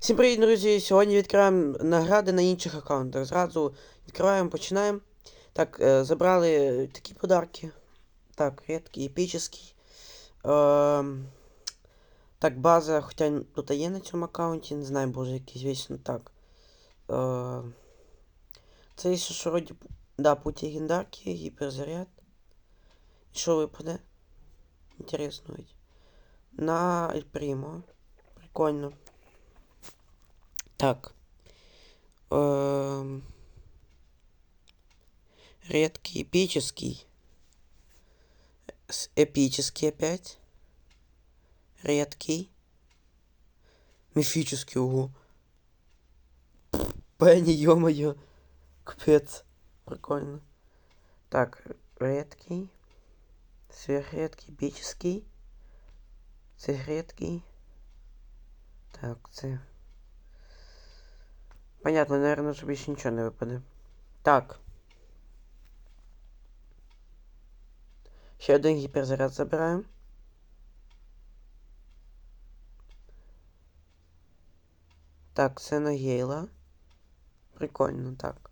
Всім привіт, друзі! Сьогодні відкриваємо награди на інших аккаунтах. Зразу відкриваємо, починаємо. Так, е, забрали такі подарки. Так, рідкий, епічний. Е, так, база, хоча тут є на цьому аккаунті, не знаю, може якийсь вічно так. Е, це ще що вроді. Да, путь легендарки, гіперзаряд. І що випаде? Інтересно. На Примо. Прикольно. Так. Эм... Редкий, эпический. Эпический опять. Редкий. Мифический, ого. Пенни, ё-моё. Капец. Прикольно. Так, редкий. Сверхредкий, эпический. Сверхредкий. Так, це. Понятно, наверное, що більше нічого не випаде. Так. Ще один гіперзаряд забираємо. Так, це на Гейла. Прикольно, так.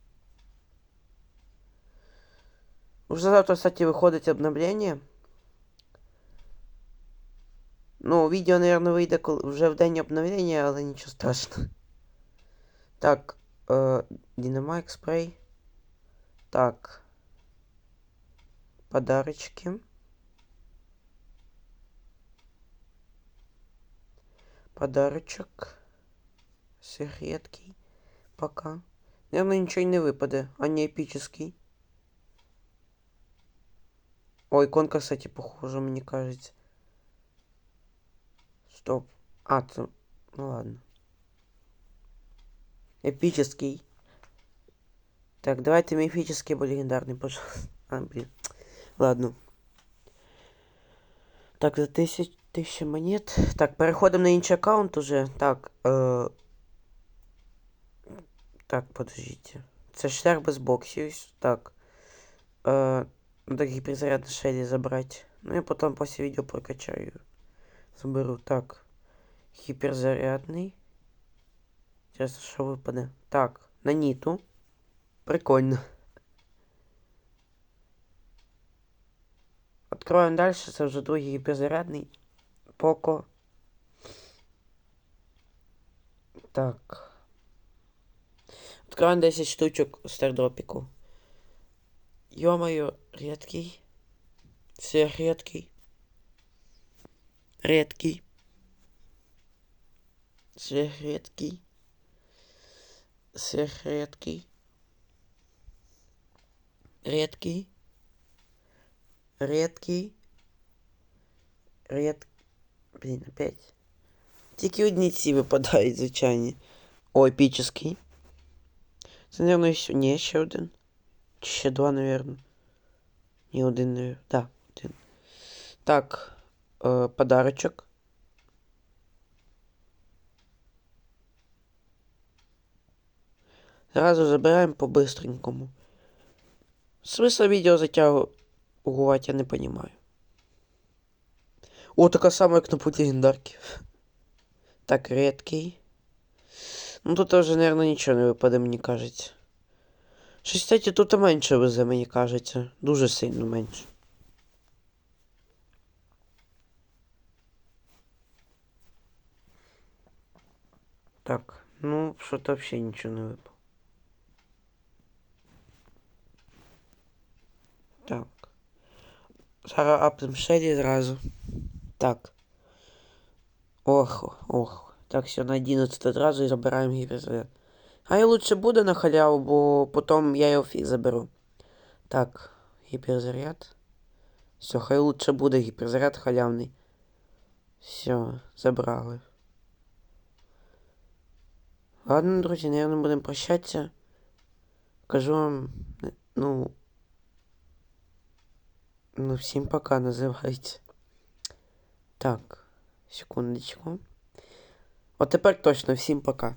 Уже завтра, кстати, виходить обновлення. Ну, відео, наверное, вийде коли- вже в день обновлення, але нічого страшного. Так, э, спрей. Так. Подарочки. Подарочок. Сигареткий. Пока. Наверное, ничего не выпаде. А не эпический. Ой, иконка, кстати, похожа, мне кажется. Стоп. А, це... Ну ладно. Эпический. Так, давайте мифический або легендарный, пожалуйста. А, блин. Ладно. Так, за тисяч, тисяча монет. Так, переходимо на інший аккаунт уже. Так. Е... Так, подождите. Це шлях без боксів. Так. Е... Надо гіперзаряд на шелі забрати. Ну я потім після відео прокачаю. Заберу. Так. Гіперзарядний. Зараз що випаде? Так, на Ніту. Прикольно. Откроємо далі, це вже другий гіперзарядний. Поко. Так. Откроємо 10 штучок стардропіку. Йо-моє, редкий. Все редкий. Редкий. Все редкий. Сверхредкий. Редкий. Редкий. Ред... Блін, опять. Тільки одні ці випадають, звичайні. О, епічний. Це, наверное, ще... Ні, ще один. Чи ще два, наверное. Ні, один, наверное. Да, один. Так. Е, подарочок. Сразу забираем по-быстренькому. Смысла видео затягивать я не понимаю. О, така сама, як на путі легендарки. Так, редкий. Ну тут вже, наверное, нічого не випаде, мені кажеться. Щось, кстати, тут менше везе, мені кажеться. Дуже сильно менше. Так, ну, що-то взагалі нічого не випало. Так. Зараз апнем шелі зразу. Так. Ох, ох. Так, все, на 11 одразу і забираємо гіперзаряд. Хай лучше буде на халяву, бо потім я його фіг заберу. Так, гіперзаряд. Все, хай лучше буде гіперзаряд халявний. Все, забрали. Ладно, друзі, наверное, будемо прощатися. Кажу вам, ну. Ну, всім пока називається. Так, секундочку. От тепер точно всім пока.